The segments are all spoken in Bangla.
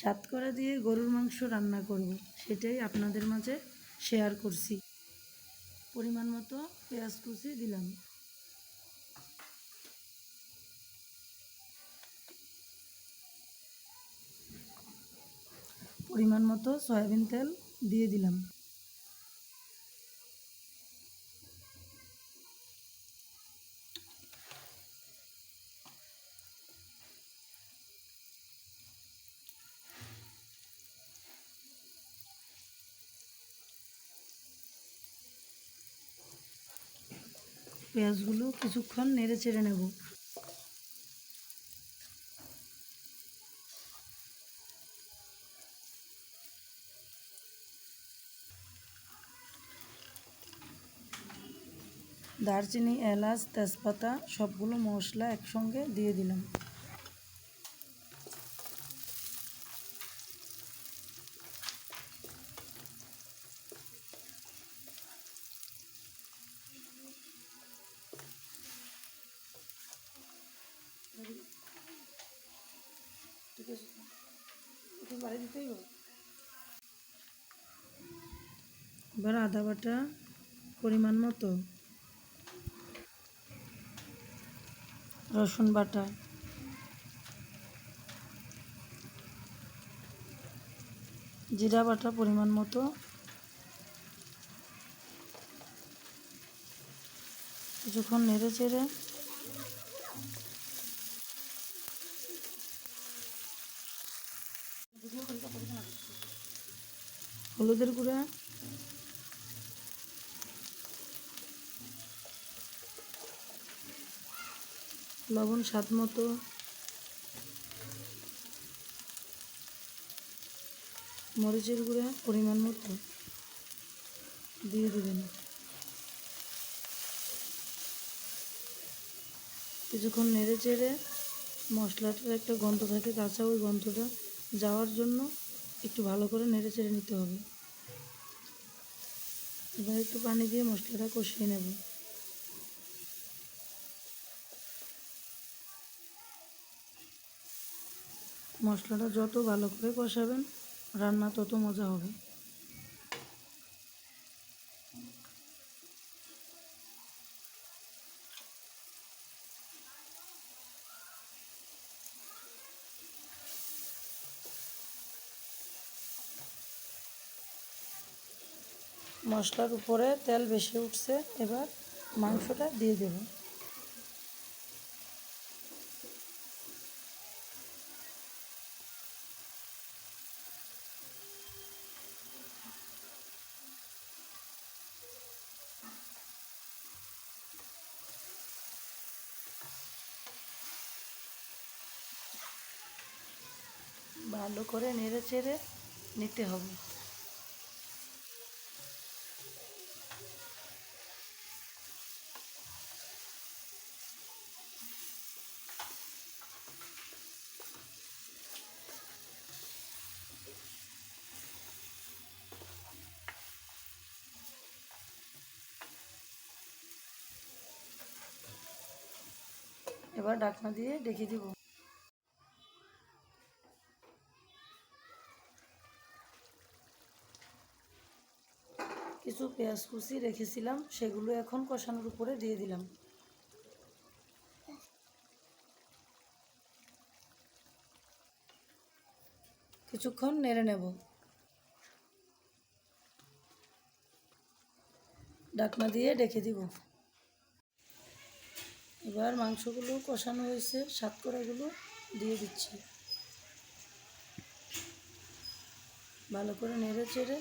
সাতকরা দিয়ে গরুর মাংস রান্না করব, সেটাই আপনাদের মাঝে শেয়ার করছি। পরিমাণ মতো পেঁয়াজ কুচি দিলাম। পরিমাণ মতো সয়াবিন তেল দিয়ে দিলাম। পেঁয়াজগুলো কিছুক্ষণ নেড়ে চেড়ে নেব। দারচিনি এলাচ তেজপাতা সবগুলো মশলা একসঙ্গে দিয়ে দিলাম। ঠিক আছে একটু বাড়ি দিতেই হবে এবার আদা বাটা পরিমাণ মতো। রসুন বাটা। জিরা বাটা পরিমাণ মতো। কিছুক্ষণ নেড়ে চেড়ে হলুদের গুঁড়া। লবণ স্বাদ মতো। মরিচের গুঁড়া পরিমাণ মতো। দিয়ে দেবেন। কিছুক্ষণ নেড়ে চেড়ে মশলাটার একটা গন্ধ থাকে, কাঁচা ওই গন্ধটা যাওয়ার জন্য একটু ভালো করে নেড়ে চেড়ে নিতে হবে। এবার একটু পানি দিয়ে মশলাটা কষিয়ে নেব। মশলাটা যত ভালো করে কষাবেন, রান্না তত মজা হবে। মশলার উপরে তেল বেশি উঠছে, এবার মাংসটা দিয়ে দেব। ভালো করে নেড়ে চেড়ে নিতে হবে। এবার ঢাকনা দিয়ে ডেকে দিব। কিছু পেঁয়াজ কুচি রেখেছিলাম, সেগুলো এখন কষানোর উপরে দিয়ে দিলাম। কিছুক্ষণ নেড়ে নেব। ঢাকনা দিয়ে ডেকে দিব। এবার মাংসগুলো কষানো হয়েছে সাতকড়াগুলো দিয়ে দিচ্ছি। ভালো করে নেড়ে চেড়ে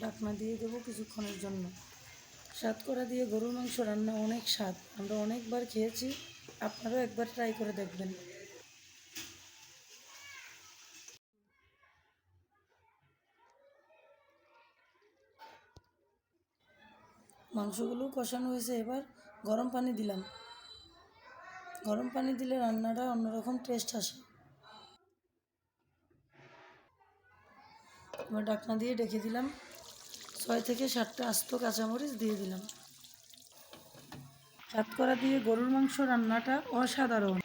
ঢাকনা দিয়ে দেবো কিছুক্ষণের জন্য। সাতকড়া দিয়ে গরুর মাংস রান্না অনেক স্বাদ, আমরা অনেকবার খেয়েছি, আপনারাও একবার ট্রাই করে দেখবেন। মাংসগুলো কষানো হয়েছে, এবার গরম পানি দিলাম। গরম পানি দিলে রান্নাটা অন্যরকম টেস্ট আসে। এবার ডাকনা দিয়ে ডেকে দিলাম। ছয় থেকে সাতটা আস্ত কাঁচামরিচ দিয়ে দিলাম। সাতকরা দিয়ে গরুর মাংস রান্নাটা অসাধারণ।